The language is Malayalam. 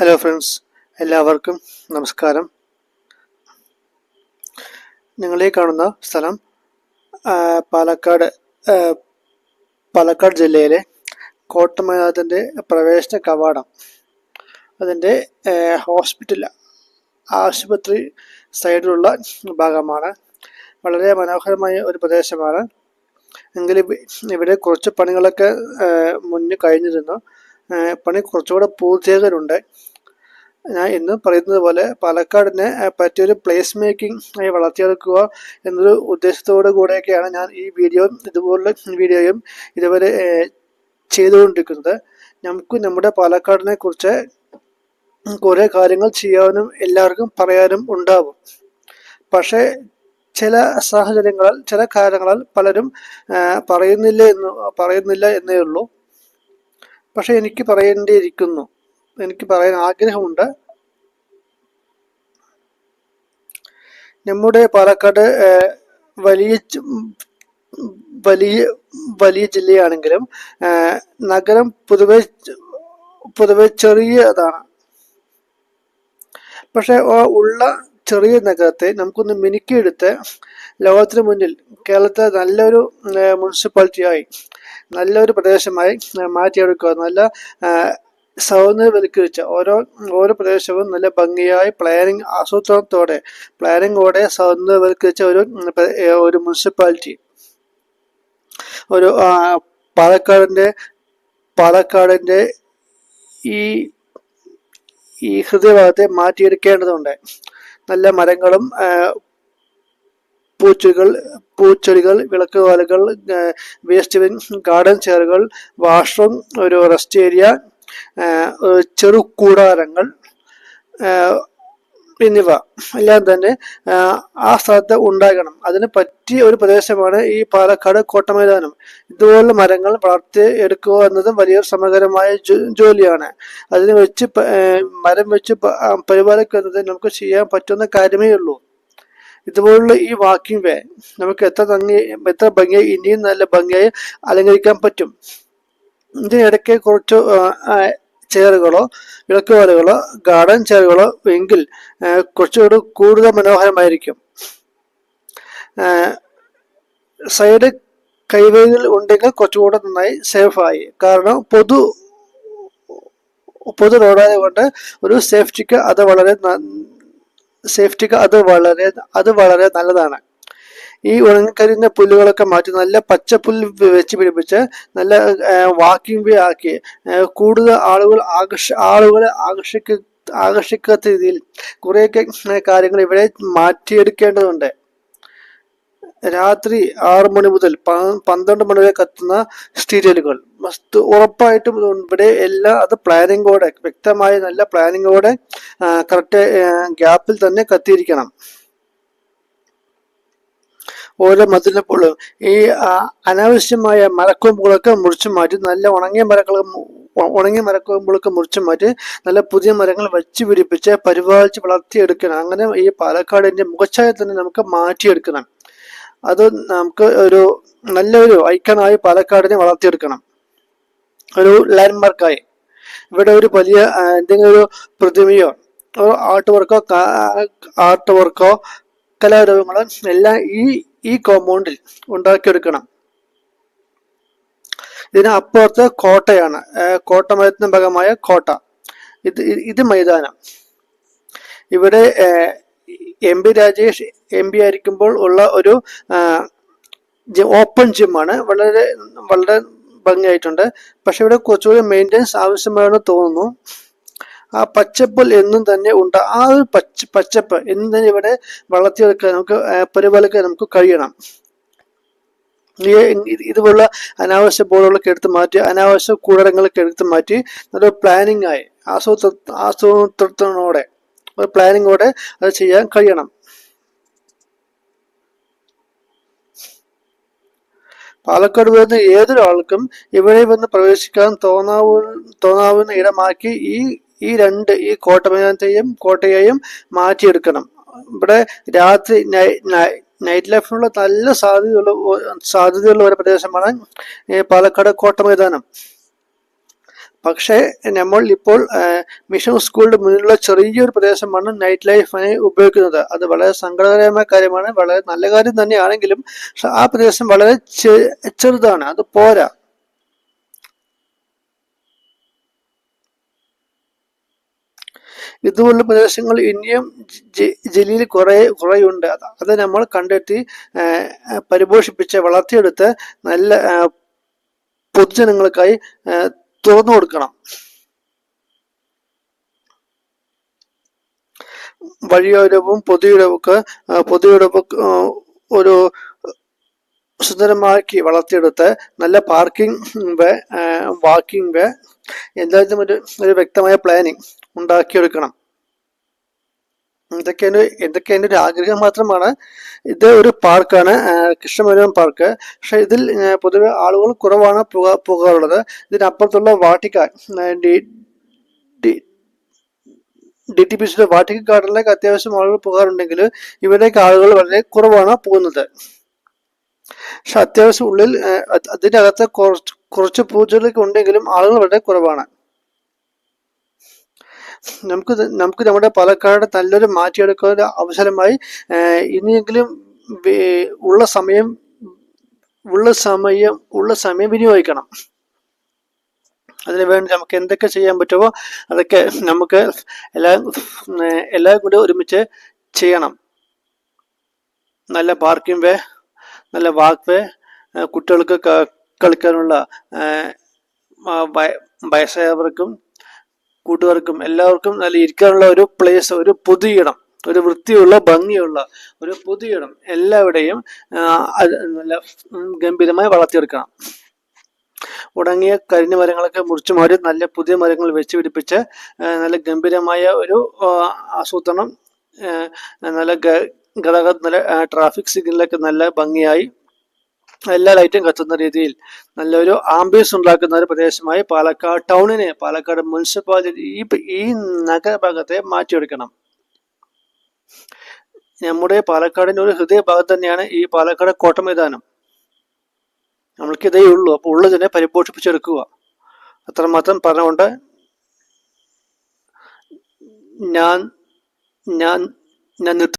ഹലോ ഫ്രണ്ട്സ് എല്ലാവർക്കും നമസ്കാരം. നിങ്ങളെ കാണുന്ന സ്ഥലം പാലക്കാട് പാലക്കാട് ജില്ലയിലെ കോട്ടമനാഥന്റെ പ്രവേശന കവാടം. അതിന്റെ ഹോസ്പിറ്റൽ ആശുപത്രി സൈഡിലുള്ള ഭാഗമാണ്. വളരെ മനോഹരമായ ഒരു പ്രദേശമാണ്. എങ്കിലും ഇവിടെ കുറച്ച് പണികളൊക്കെ മുന്നേ കഴിഞ്ഞിരുന്നു. പണി കുറച്ചുകൂടെ പൂർത്തിയാകാനുണ്ട്. ഞാൻ ഇന്ന് പറയുന്നത് പോലെ പാലക്കാടിനെ പറ്റിയൊരു പ്ലേസ് മേക്കിംഗ് ആയി വളർത്തിയെടുക്കുക എന്നൊരു ഉദ്ദേശത്തോടു കൂടെയൊക്കെയാണ് ഞാൻ ഈ വീഡിയോ ഇതുപോലുള്ള വീഡിയോയും ഇതുവരെ ചെയ്തുകൊണ്ടിരിക്കുന്നത്. നമുക്ക് നമ്മുടെ പാലക്കാടിനെ കുറിച്ച് കുറെ കാര്യങ്ങൾ ചെയ്യാനും എല്ലാവർക്കും പറയാനും ഉണ്ടാവും. പക്ഷേ ചില സാഹചര്യങ്ങളാൽ ചില കാരണങ്ങളാൽ പലരും പറയുന്നില്ല എന്ന് പറയുന്നില്ല എന്നേ ഉള്ളൂ. പക്ഷെ എനിക്ക് പറയേണ്ടിയിരിക്കുന്നു. എനിക്ക് പറയാൻ ആഗ്രഹമുണ്ട്. നമ്മുടെ പാലക്കാട് വലിയ വലിയ വലിയ ജില്ലയാണെങ്കിലും നഗരം പൊതുവെ പൊതുവെ ചെറിയതാണ്. പക്ഷെ ഉള്ള ചെറിയ നഗരത്തെ നമുക്കൊന്ന് മിനുക്കിയെടുത്ത് ലോകത്തിന് മുന്നിൽ കേരളത്തെ നല്ലൊരു മുനിസിപ്പാലിറ്റിയായി നല്ലൊരു പ്രദേശമായി മാറ്റിയെടുക്കുക നല്ല സൗന്ദര്യവൽക്കരിച്ച ഓരോ ഓരോ പ്രദേശവും നല്ല ഭംഗിയായി പ്ലാനിങ് ആസൂത്രണത്തോടെ പ്ലാനിങ്ങോടെ സൗന്ദര്യവൽക്കരിച്ച ഒരു ഒരു മുനിസിപ്പാലിറ്റി ഒരു പാലക്കാടിന്റെ പാലക്കാടിന്റെ ഈ ഈ ഹൃദയഭാഗത്തെ മാറ്റിയെടുക്കേണ്ടതുണ്ട്. നല്ല മരങ്ങളും പൂച്ചുകൾ പൂച്ചെടികൾ വിളക്കുകാലുകൾ വേസ്റ്റ് ബിൻ ഗാർഡൻ ചെയറുകൾ വാഷ്റൂം ഒരു റെസ്റ്റ് ഏരിയ ചെറു കൂടാരങ്ങൾ എന്നിവ. എല്ലാം തന്നെ ആ, സ്ഥലത്ത് ഉണ്ടാകണം. അതിന് പറ്റിയ ഒരു പ്രദേശമാണ് ഈ പാലക്കാട് കോട്ട മൈതാനം ഇതുപോലുള്ള മരങ്ങൾ വളർത്തി എടുക്കുക എന്നതും വലിയൊരു സമകരമായ ജോലിയാണ്. അതിന് വെച്ച് മരം വെച്ച് പരിപാലിക്കുന്നത് നമുക്ക് ചെയ്യാൻ പറ്റുന്ന കാര്യമേ ഉള്ളൂ. ഇതുപോലുള്ള ഈ വാക്കിംഗ് വേ നമുക്ക് എത്ര ഭംഗി എത്ര ഭംഗിയായി ഇനിയും നല്ല ഭംഗിയായി അലങ്കരിക്കാൻ പറ്റും. ഇതിനിടയ്ക്ക് കുറച്ച് ചെയറുകളോ വിളക്കുവാലുകളോ ഗാർഡൻ ചെയറുകളോ എങ്കിൽ കുറച്ചുകൂടി കൂടുതൽ മനോഹരമായിരിക്കും. സൈഡ് കൈവേകൾ ഉണ്ടെങ്കിൽ കുറച്ചുകൂടെ നന്നായി സേഫായി. കാരണം പൊതു പൊതു റോഡായത് കൊണ്ട് ഒരു സേഫ്റ്റിക്ക് അത് വളരെ സേഫ്റ്റിക്ക് അത് വളരെ അത് വളരെ നല്ലതാണ്. ഈ ഉണങ്ങിക്കരിഞ്ഞ പുല്ലുകളൊക്കെ മാറ്റി നല്ല പച്ചപ്പുല്ല് പുല്ല് വെച്ച് പിടിപ്പിച്ച് നല്ല വാക്കിംഗ് വേ ആക്കി കൂടുതൽ ആളുകൾ ആകർഷ ആളുകളെ ആകർഷിക്ക ആകർഷിക്കാത്ത രീതിയിൽ കുറേയൊക്കെ കാര്യങ്ങൾ ഇവിടെ മാറ്റിയെടുക്കേണ്ടതുണ്ട്. രാത്രി ആറ് മണി മുതൽ പന്ത്രണ്ട് മണി വരെ കത്തുന്ന സ്റ്റീരിയലുകൾ. ഉറപ്പായിട്ടും ഇവിടെ എല്ലാ അത് പ്ലാനിങ്ങോടെ വ്യക്തമായ നല്ല പ്ലാനിങ്ങോടെ കറക്റ്റ് ഗ്യാപ്പിൽ തന്നെ കത്തിയിരിക്കണം. ഓരോ മതിലിപ്പോഴും ഈ അനാവശ്യമായ മരക്കൊമ്പുകളൊക്കെ മുറിച്ചു മാറ്റി നല്ല ഉണങ്ങിയ മരങ്ങൾ ഉണങ്ങിയ മരക്കൊമ്പുകളൊക്കെ മുറിച്ചു മാറ്റി നല്ല പുതിയ മരങ്ങൾ വെച്ച് പിടിപ്പിച്ച് പരിപാലിച്ച് വളർത്തിയെടുക്കണം. അങ്ങനെ ഈ പാലക്കാടിന്റെ മുഖച്ഛായ തന്നെ നമുക്ക് മാറ്റിയെടുക്കണം. അത് നമുക്ക് ഒരു നല്ലൊരു ഐക്കണായി പാലക്കാടിനെ വളർത്തിയെടുക്കണം. ഒരു ലാൻഡ്മാർക്കായി. ഇവിടെ ഒരു വലിയ എന്തെങ്കിലും ഒരു പ്രതിമയോ ആർട്ട് വർക്കോ ആർട്ട് വർക്കോ കലാരൂപങ്ങളോ എല്ലാം ഈ ഈ കോമ്പൗണ്ടിൽ ഉണ്ടാക്കിയെടുക്കണം. ഇതിന് അപ്പുറത്ത് കോട്ടയാണ്. കോട്ട കോട്ടമരത്തിന് ഭാഗമായ കോട്ട. ഇത് ഇത് മൈതാനം. ഇവിടെ M P Rajesh M P ആയിരിക്കുമ്പോൾ ഉള്ള ഒരു ഓപ്പൺ ജിമ്മാണ് വളരെ വളരെ ഭംഗിയായിട്ടുണ്ട്. പക്ഷെ ഇവിടെ കുറച്ചുകൂടി മെയിന്റെനൻസ് ആവശ്യമാണെന്ന് തോന്നുന്നു. ആ പച്ചപ്പൽ എന്നും തന്നെ ഉണ്ട്. ആ ഒരു പച്ച പച്ചപ്പ് എന്നും തന്നെ ഇവിടെ വളർത്തിയെടുക്കാൻ നമുക്ക് പരിപാലിക്കാൻ നമുക്ക് കഴിയണം. ഇതുപോലുള്ള അനാവശ്യ ബോർഡുകളൊക്കെ എടുത്ത് മാറ്റി അനാവശ്യ കൂടരങ്ങളൊക്കെ എടുത്ത് മാറ്റി നല്ല പ്ലാനിങ് ആയി ആസൂത്ര ആസൂത്രണത്തോടെ ഒരു പ്ലാനിങ്ങോടെ അത് ചെയ്യാൻ കഴിയണം. പാലക്കാട് വരുന്ന ഏതൊരാൾക്കും ഇവിടെ വന്ന് പ്രവേശിക്കാൻ തോന്നാവൂ തോന്നാവുന്ന ഇടമാക്കി ഈ ഈ രണ്ട് ഈ കോട്ടമൈതാനത്തെയും കോട്ടയെയും മാറ്റിയെടുക്കണം. ഇവിടെ രാത്രി നൈറ്റ് ലൈഫിനുള്ള നല്ല സാധ്യതയുള്ള സാധ്യതയുള്ള ഒരു പ്രദേശമാണ് പാലക്കാട് കോട്ടമൈതാനം. പക്ഷേ നമ്മൾ ഇപ്പോൾ മിഷൻ സ്കൂളിന്റെ മുന്നിലുള്ള ചെറിയൊരു പ്രദേശമാണ് നൈറ്റ് ലൈഫിനെ ഉപയോഗിക്കുന്നത്. അത് വളരെ സങ്കടകരമായ കാര്യമാണ് വളരെ നല്ല കാര്യം തന്നെയാണെങ്കിലും ആ പ്രദേശം വളരെ ചെറുതാണ്. അത് പോരാ. ഇതുപോലുള്ള പ്രദേശങ്ങൾ ഇനിയും ജലീൽ കുറെ കുറെയുണ്ട്. അത് നമ്മൾ കണ്ടെത്തി പരിപോഷിപ്പിച്ച് വളർത്തിയെടുത്ത് നല്ല പൊതുജനങ്ങൾക്കായി തുറന്നു കൊടുക്കണം. വഴിയോരവും പൊതുയിടമൊക്കെ ആ, ഒരു സുന്ദരമാക്കി വളർത്തിയെടുത്ത് നല്ല പാർക്കിംഗ് വേ വാക്കിംഗ് വേ എല്ലാത്തിനും ഒരു ഒരു വ്യക്തമായ പ്ലാനിങ് ഉണ്ടാക്കിയെടുക്കണം. ഇതൊക്കെ എന്റെ ഇതൊക്കെ എന്റെ ഒരു ആഗ്രഹം മാത്രമാണ്. ഇത് ഒരു പാർക്കാണ് കൃഷ്ണമേനോൻ പാർക്ക് പക്ഷെ ഇതിൽ പൊതുവെ ആളുകൾ കുറവാണ് പോകാ പോകാറുള്ളത്. ഇതിനപ്പുറത്തുള്ള Vatican D T P C Vatican ഗാർഡനിലേക്ക് അത്യാവശ്യം ആളുകൾ പോകാറുണ്ടെങ്കിൽ ഇവിടേക്ക് ആളുകൾ വളരെ കുറവാണ് പോകുന്നത് പക്ഷെ അത്യാവശ്യം ഉള്ളിൽ ആ, അത് അതിന്റെ അകത്ത് കുറച്ച് കുറച്ച് പൂജകളൊക്കെ ഉണ്ടെങ്കിലും ആളുകൾ വളരെ കുറവാണ്. നമുക്ക് നമുക്ക് നമ്മുടെ പാലക്കാട് നല്ലൊരു മാറ്റിയെടുക്കുന്ന അവസരമായി ഇനിയെങ്കിലും ഉള്ള സമയം ഉള്ള സമയം ഉള്ള സമയം വിനിയോഗിക്കണം. അതിനു വേണ്ടി നമുക്ക് എന്തൊക്കെ ചെയ്യാൻ പറ്റുമോ അതൊക്കെ നമുക്ക് എല്ലാം എല്ലാവരും എല്ലാം കൂടി ഒരുമിച്ച് ചെയ്യണം. നല്ല പാർക്കിംഗ് വേ നല്ല വാക്ക് കുട്ടികൾക്ക് കളിക്കാനുള്ള വയസ്സായവർക്കും കൂട്ടുകാർക്കും എല്ലാവർക്കും നല്ല ഇരിക്കാനുള്ള ഒരു പ്ലേസ് ഒരു പൊതുയിടം ഒരു വൃത്തിയുള്ള ഭംഗിയുള്ള ഒരു പൊതുയിടം എല്ലാവരുടെയും നല്ല ഗംഭീരമായി വളർത്തിയെടുക്കണം. ഉടങ്ങിയ കരിഞ്ഞ മരങ്ങളൊക്കെ മുറിച്ചു മാറി നല്ല പുതിയ മരങ്ങൾ വെച്ച് പിടിപ്പിച്ച് നല്ല ഗംഭീരമായ ഒരു ആസൂത്രണം നല്ല ഗതാഗത നല്ല ട്രാഫിക് സിഗ്നലൊക്കെ നല്ല ഭംഗിയായി. എല്ലാ ലൈറ്റും കത്തുന്ന രീതിയിൽ നല്ലൊരു ആംബിയൻസ് ഉണ്ടാക്കുന്ന ഒരു പ്രദേശമായി പാലക്കാട് ടൗണിനെ പാലക്കാട് മുനിസിപ്പാലിറ്റി ഈ ഈ നഗരഭാഗത്തെ മാറ്റിയെടുക്കണം. നമ്മുടെ പാലക്കാടിന്റെ ഒരു ഹൃദയഭാഗം തന്നെയാണ് ഈ പാലക്കാട് കോട്ട മൈതാനം. നമ്മൾക്ക് ഇതേ ഉള്ളൂ അപ്പോൾ ഉള്ളതിനെ പരിപോഷിപ്പിച്ചെടുക്കുക. അത്രമാത്രം പറഞ്ഞുകൊണ്ട് ഞാൻ ഞാൻ ഞാൻ നിർത്തുന്നു